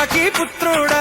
కాకి పుత్రుడా.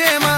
Chema.